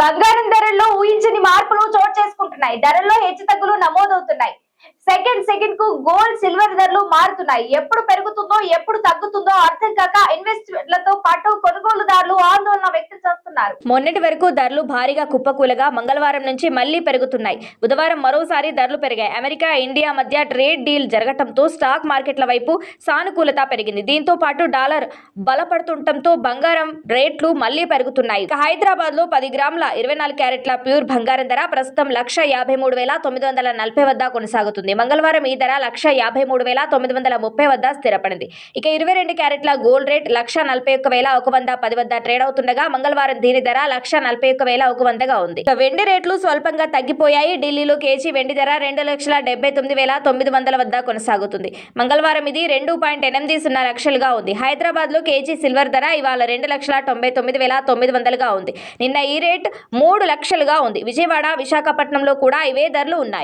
బంగారం ధరల్లో ఊహించని మార్పులు చోటు చేసుకుంటున్నాయి. ధరల్లో హెచ్చుతగ్గులు నమోదవుతున్నాయి. సెకండ్ సెకండ్కు గోల్డ్ సిల్వర్ ధరలు మారుతున్నాయి. ఎప్పుడు పెరుగుతుందో ఎప్పుడు తగ్గుతుందో అర్థం కాక ఇన్వెస్ట్మెంట్లతో పాటు కొనుగోలుదారులు ఆందోళన వ్యక్తం పేర్కొన్నారు మొన్నటి వరకు ధరలు భారీగా కుప్పకూలగా మంగళవారం నుంచి మళ్ళీ పెరుగుతున్నాయి. బుధవారం మరోసారి ధరలు పెరిగాయి. అమెరికా ఇండియా మధ్య ట్రేడ్ డీల్ జరగటంతో స్టాక్ మార్కెట్ల వైపు సానుకూలత పెరిగింది. దీంతో పాటు డాలర్ బలపడుతుండటంతో బంగారం రేట్లు మళ్ళీ పెరుగుతున్నాయి. ఇక హైదరాబాద్లో పది గ్రాముల ఇరవై నాలుగు క్యారెట్ల ప్యూర్ బంగారం ధర ప్రస్తుతం లక్ష యాభై మూడు వేల తొమ్మిది వందల నలభై వద్ద కొనసాగుతుంది. మంగళవారం ఈ ధర లక్ష యాభై మూడు వేల తొమ్మిది వందల ముప్పై వద్ద స్థిరపడింది. ఇక ఇరవై రెండు క్యారెట్ల గోల్డ్ రేట్ లక్ష నలభై ఒక్క వేల ఒక వంద పది వద్ద ట్రేడ్ అవుతుండగా మంగళవారం దీని ధర లక్ష నలభై ఒక్క వేల ఒక వందగా ఉంది. ఇక వెండి రేట్లు స్వల్పంగా తగ్గిపోయాయి. ఢిల్లీలో కేజీ వెండి ధర రెండు లక్షల డెబ్బై తొమ్మిది వేల తొమ్మిది వందల వద్ద కొనసాగుతుంది. మంగళవారం ఇది రెండు పాయింట్ ఎనిమిది సున్నా లక్షలుగా ఉంది. హైదరాబాద్లో కేజీ సిల్వర్ ధర ఇవాళ రెండు లక్షల తొంభై తొమ్మిది వేల తొమ్మిది వందలుగా ఉంది. నిన్న ఈ రేట్ మూడు లక్షలుగా ఉంది. విజయవాడ విశాఖపట్నంలో కూడా ఇవే ధరలు ఉన్నాయి.